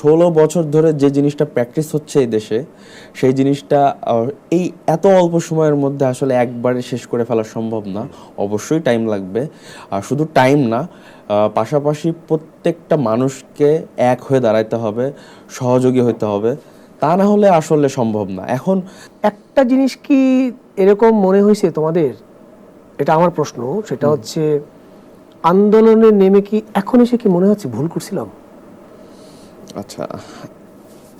ষোলো বছর ধরে যে জিনিসটা প্র্যাকটিস হচ্ছে এই দেশে সেই জিনিসটা এই এত অল্প সময়ের মধ্যে আসলে একবারে শেষ করে ফেলা সম্ভব না। অবশ্যই টাইম লাগবে। আর শুধু টাইম না পাশাপাশি প্রত্যেকটা মানুষকে এক হয়ে দাঁড়াইতে হবে সহযোগী হতে হবে। তা না হলে আসলে সম্ভব না। এখন একটা জিনিস কি এরকম মনে হয়েছে তোমাদের? এটা আমার প্রশ্ন। সেটা হচ্ছে আন্দোলনে নেমে কি এখন এসে কি মনে হচ্ছে? ভুল করছিলাম? আচ্ছা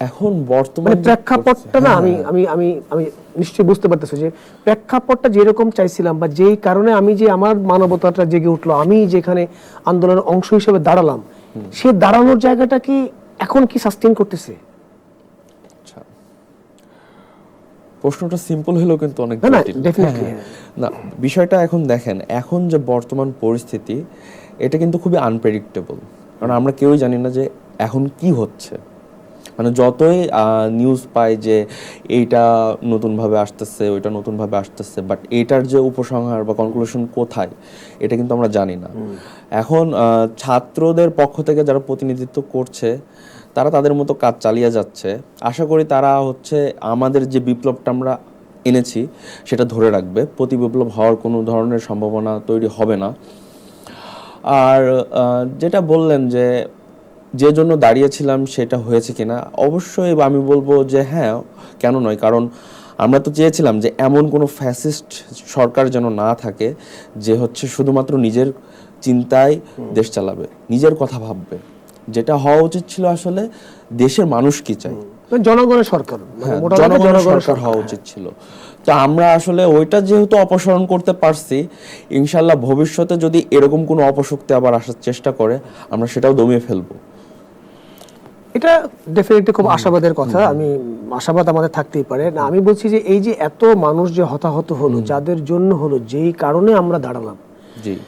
এখন বর্তমানে মানে প্রেক্ষাপটটা না আমি আমি আমি আমি নিশ্চয়ই বুঝতে পারতেছি যে প্রেক্ষাপটটা যেরকম চাইছিলাম বা যেই কারণে আমি যে আমার মানবতাটা জেগে উঠল আমি যেখানে আন্দোলনের অংশ হিসেবে দাঁড়ালাম সে দাঁড়ানোর জায়গাটা কি এখন কি সাস্টেন করতেছে? আচ্ছা প্রশ্নটা সিম্পল হলেও কিন্তু অনেক হ্যাঁ, হ্যাঁ। না বিষয়টা এখন দেখেন এখন যে বর্তমান পরিস্থিতি এটা কিন্তু খুবই আনপ্রেডিক্টেবল কারণ আমরা কেউই জানি না যে এখন কি হচ্ছে? মানে যতই নিউজ পাই যে এইটা নতুনভাবে আসতেছে ওইটা নতুনভাবে আসতেছে বাট এটার যে উপসংহার বা কনক্লুশন কোথায় এটা কিন্তু আমরা জানি না। এখন ছাত্রদের পক্ষ থেকে যারা প্রতিনিধিত্ব করছে তারা তাদের মতো কাজ চালিয়ে যাচ্ছে। আশা করি তারা হচ্ছে আমাদের যে বিপ্লবটা আমরা এনেছি সেটা ধরে রাখবে। প্রতি বিপ্লব হওয়ার কোনো ধরনের সম্ভাবনা তৈরি হবে না। আর যেটা বললেন যে যে জন্য দাঁড়িয়েছিলাম সেটা হয়েছে কিনা? অবশ্যই আমি বলব যে হ্যাঁ কেন নয়? কারণ আমরা তো চেয়েছিলাম যে এমন কোনো ফ্যাসিস্ট সরকার যেন না থাকে যে হচ্ছে শুধুমাত্র নিজের চিন্তায় দেশ চালাবে নিজের কথা ভাববে। যেটা হওয়া উচিত ছিল আসলে দেশের মানুষ কি চাই জনগণের সরকার মানে হ্যাঁ, জনগণের জনগণের সরকার হওয়া উচিত ছিল। তো আমরা আসলে ওইটা যেহেতু অপসারণ করতে পারছি ইনশাল্লাহ ভবিষ্যতে যদি এরকম কোনো অপশক্তি আবার আসার চেষ্টা করে আমরা সেটাও দমিয়ে ফেলব। এটা ডেফিনেটলি খুব আশাবাদের কথা আমি আশাবাদ আমাদের থাকতেই পারে। না আমি বলছি যে এই যে এত মানুষ যে হতাহত হলো যাদের জন্য হলো যেই কারণে আমরা দাঁড়ালাম। জি।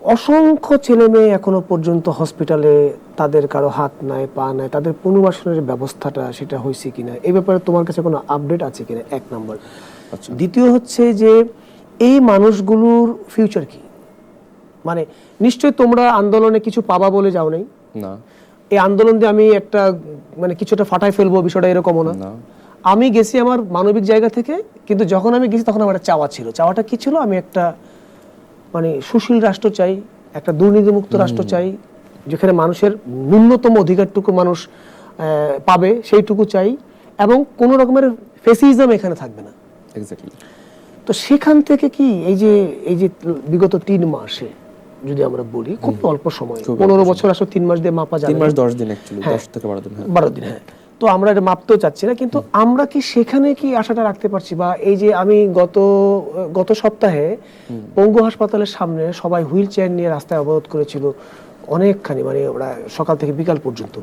অসংখ্য ছেলে মেয়ে এখনও পর্যন্ত হসপিটালে তাদের কারও হাত নাই পা নাই তাদের পুনর্বাসনের ব্যবস্থাটা সেটা হয়েছে কিনা এই ব্যাপারে তোমার কাছে কোনো আপডেট আছে কিনা? এক নাম্বার আচ্ছা। দ্বিতীয় হচ্ছে যে এই মানুষগুলোর ফিউচার কি? মানে নিশ্চয়ই তোমরা আন্দোলনে কিছু পাবা বলে যাও নাই? না। এই আন্দোলন দিয়ে আমি একটা মানে কিছুটা ফাটাই ফেলব বিষয়টা এরকমও না। না। আমি গেছি আমার মানবিক জায়গা থেকে কিন্তু যখন আমি গেছি তখন আমার একটা চাওয়া ছিল। চাওয়াটা কি ছিল? আমি একটা মানে সুশীল রাষ্ট্র চাই একটা দুর্নীতিমুক্ত রাষ্ট্র চাই যেখানে মানুষের ন্যূনতম অধিকারটুকু মানুষ পাবে সেইটুকু চাই এবং কোনো রকমের ফেসিজম এখানে থাকবে না। তো সেখান থেকে কি এই যে এই যে বিগত তিন মাসে যদি আমরা বলি খুব অল্প সময়। পনেরো বছর আসলে তিন মাস দিয়ে মাপা তিন মাস দশ দিন হ্যাঁ। দশ থেকে বারো দিন হ্যাঁ। বারো দিন হ্যাঁ। তো আমরা এটা মাপতেও চাচ্ছি না কিন্তু আমরা কি সেখানে কি আশাটা রাখতে পারছি? বা এই যে আমি গত গত সপ্তাহে পঙ্গু হাসপাতালের সামনে সবাই হুইল চেয়ার নিয়ে রাস্তায় অবরোধ করেছিল অনেকখানি মানে ওরা সকাল থেকে বিকাল পর্যন্ত।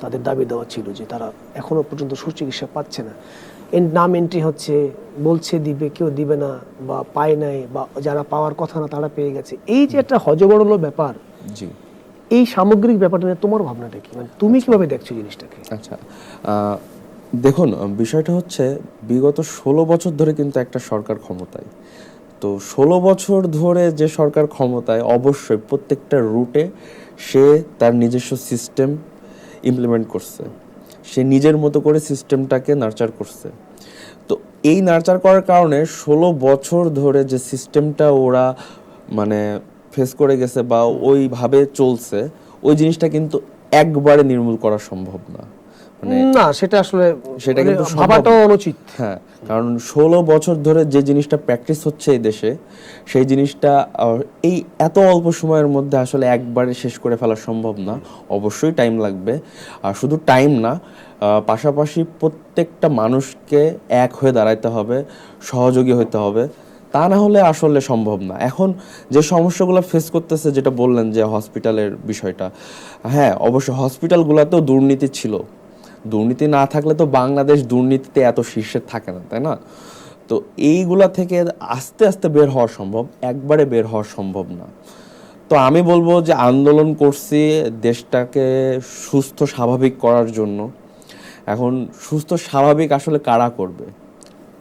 তাদের দাবি দেওয়া ছিল যে তারা এখনও পর্যন্ত সুচিকিৎসা পাচ্ছে না। নাম এন্ট্রি হচ্ছে বলছে দিবে কেউ দিবে না বা পায় নাই বা যারা পাওয়ার কথা না তারা পেয়ে গেছে। এই যে একটা হজবড়লো ব্যাপার জি। এই সামগ্রিক ব্যাপারটা নিয়ে তোমার ভাবনাটা কি? মানে তুমি কীভাবে দেখছ জিনিসটাকে? আচ্ছা দেখুন বিষয়টা হচ্ছে বিগত ষোলো বছর ধরে কিন্তু একটা সরকার ক্ষমতায়। তো ষোলো বছর ধরে যে সরকার ক্ষমতায় অবশ্যই প্রত্যেকটা রুটে সে তার নিজস্ব সিস্টেম ইমপ্লিমেন্ট করছে। সে নিজের মতো করে সিস্টেমটাকে নার্চার করছে। তো এই নার্চার করার কারণে ষোলো বছর ধরে যে সিস্টেমটা ওরা মানে ফেস করে গেছে বা ওইভাবে চলছে, ওই জিনিসটা কিন্তু একবারে নির্মূল করা সম্ভব না। না সেটা আসলে সেটা মানে কিন্তু ভাবাটাও অনুচিত। হ্যাঁ কারণ ষোলো বছর ধরে যে জিনিসটা প্র্যাকটিস হচ্ছে এই দেশে সেই জিনিসটা এই এত অল্প সময়ের মধ্যে আসলে একবারে শেষ করে ফেলা সম্ভব না। অবশ্যই টাইম লাগবে। আর শুধু টাইম না পাশাপাশি প্রত্যেকটা মানুষকে এক হয়ে দাঁড়াইতে হবে সহযোগী হতে হবে। তা না হলে আসলে সম্ভব না। এখন যে সমস্যাগুলো ফেস করতেছে যেটা বললেন যে হসপিটালের বিষয়টা হ্যাঁ অবশ্য হসপিটালগুলোতেও দুর্নীতি ছিল। দুর্নীতি না থাকলে তো বাংলাদেশ দুর্নীতিতে এত শীর্ষে থাকে না, তাই না? তো এইগুলা থেকে আস্তে আস্তে বের হওয়া সম্ভব, একবারে বের হওয়া সম্ভব না। তো আমি বলব যে আন্দোলন করছি দেশটাকে সুস্থ, স্বাভাবিক করার জন্য। এখন সুস্থ, স্বাভাবিক আসলে কারা করবে?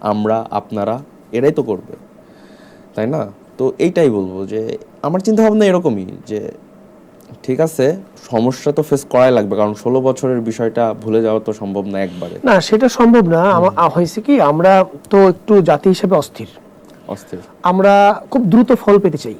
আমরা, আপনারা, এরাই তো করবে, তাই না? তো এইটাই বলব যে আমার চিন্তা ভাবনা এরকমই যে ঠিক আছে সমস্যা তো ফেস করাই লাগবে কারণ ষোলো বছরের বিষয়টা ভুলে যাওয়া তো সম্ভব না একবারে। না সেটা সম্ভব না। হয়েছে কি আমরা তো একটু জাতি হিসেবে অস্থির। অস্থির। আমরা খুব দ্রুত ফল পেতে চাই।